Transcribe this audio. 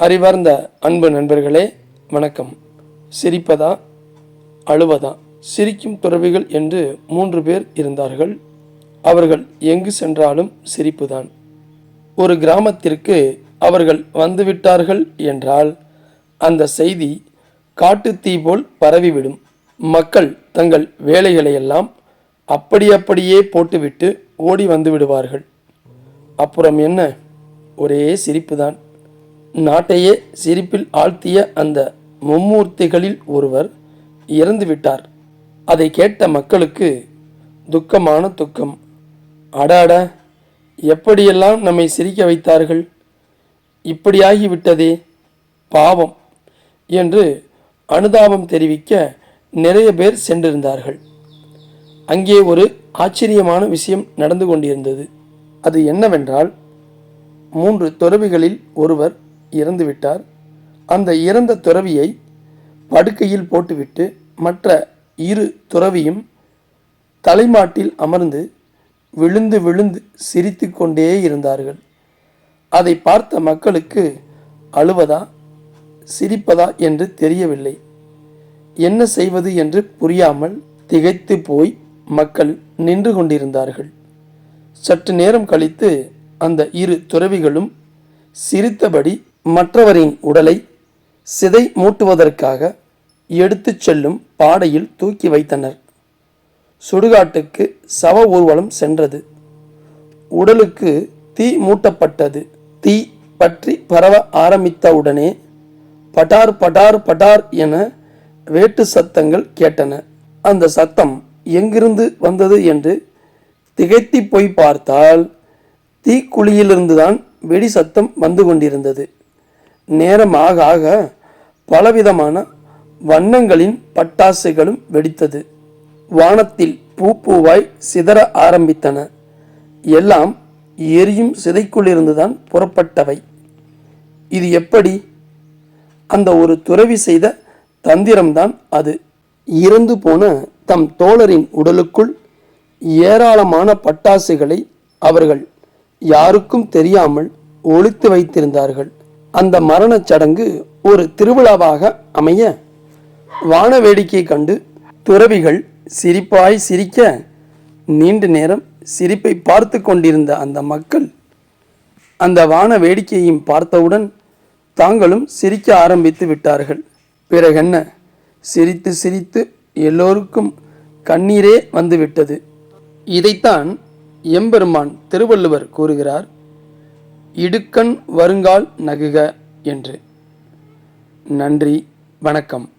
அறிவார்ந்த அன்பு நண்பர்களே வணக்கம். சிரிப்பதா? அழுவதா? சிரிக்கும் துறவிகள் என்று மூன்று பேர் இருந்தார்கள். அவர்கள் எங்கு சென்றாலும் சிரிப்புதான். ஒரு கிராமத்திற்கு அவர்கள் வந்துவிட்டார்கள் என்றால் அந்த செய்தி காட்டுத்தீ போல் பரவிவிடும். மக்கள் தங்கள் வேலைகளையெல்லாம் அப்படி அப்படியே போட்டுவிட்டு ஓடி வந்து விடுவார்கள். அப்புறம் என்ன? ஒரே சிரிப்புதான். நாட்டையே சிரிப்பில் ஆழ்த்திய அந்த மும்மூர்த்திகளில் ஒருவர் இறந்து விட்டார் அதை கேட்ட மக்களுக்கு துக்கமான துக்கம். அடாட எப்படியெல்லாம் நம்மை சிரிக்க வைத்தார்கள்? இப்படியாகிவிட்டதே பாவம் என்று அனுதாபம் தெரிவிக்க நிறைய பேர் சென்றிருந்தார்கள். அங்கே ஒரு ஆச்சரியமான விஷயம் நடந்து கொண்டிருந்தது. அது என்னவென்றால் மூன்று துறவிகளில் ஒருவர் இறந்துவிட்டார். அந்த இறந்த துறவியை படுக்கையில் போட்டுவிட்டு மற்ற இரு துறவியும் தலைமாட்டில் அமர்ந்து விழுந்து விழுந்து சிரித்து கொண்டே இருந்தார்கள். அதை பார்த்த மக்களுக்கு அழுவதா சிரிப்பதா என்று தெரியவில்லை. என்ன செய்வது என்று புரியாமல் திகைத்து போய் மக்கள் நின்று கொண்டிருந்தார்கள். சற்று நேரம் கழித்து அந்த இரு துறவிகளும் சிரித்தபடி மற்றவரின் உடலை சிதை மூட்டுவதற்காக எடுத்துச் செல்லும் பாடையில் தூக்கி வைத்தனர். சுடுகாட்டுக்கு சவ ஊர்வலம் சென்றது. உடலுக்கு தீ மூட்டப்பட்டது. தீ பற்றி பரவ ஆரம்பித்தவுடனே பட்டார் பட்டார் பட்டார் என வேட்டு சத்தங்கள் கேட்டன. அந்த சத்தம் எங்கிருந்து வந்தது என்று திகைத்தி போய் பார்த்தால் தீக்குழியிலிருந்துதான் வெடி சத்தம் வந்து கொண்டிருந்தது. நேரம் ஆக ஆக பலவிதமான வண்ணங்களின் பட்டாசுகளும் வெடித்தது. வானத்தில் பூ பூவாய் சிதற ஆரம்பித்தன. எல்லாம் எரியும் சிதைக்குள்ளிருந்துதான் புறப்பட்டவை. இது எப்படி? அந்த ஒரு துறவி செய்த தந்திரம்தான் அது. இறந்து போன தம் தோழரின் உடலுக்குள் ஏராளமான பட்டாசுகளை அவர்கள் யாருக்கும் தெரியாமல் ஒளித்து வைத்திருந்தார்கள். அந்த மரணச் சடங்கு ஒரு திருவிழாவாக அமைய வான வேடிக்கை கண்டு துறவிகள் சிரிப்பாய் சிரிக்க நீண்ட நேரம் சிரிப்பை பார்த்து கொண்டிருந்த அந்த மக்கள் அந்த வான வேடிக்கையையும் பார்த்தவுடன் தாங்களும் சிரிக்க ஆரம்பித்து விட்டார்கள். பிறகென்ன சிரித்து சிரித்து எல்லோருக்கும் கண்ணீரே வந்துவிட்டது. இதைத்தான் எம்பெருமான் திருவள்ளுவர் கூறுகிறார். இடுக்கண் வருங்கால் நகுக என்று. நன்றி வணக்கம்.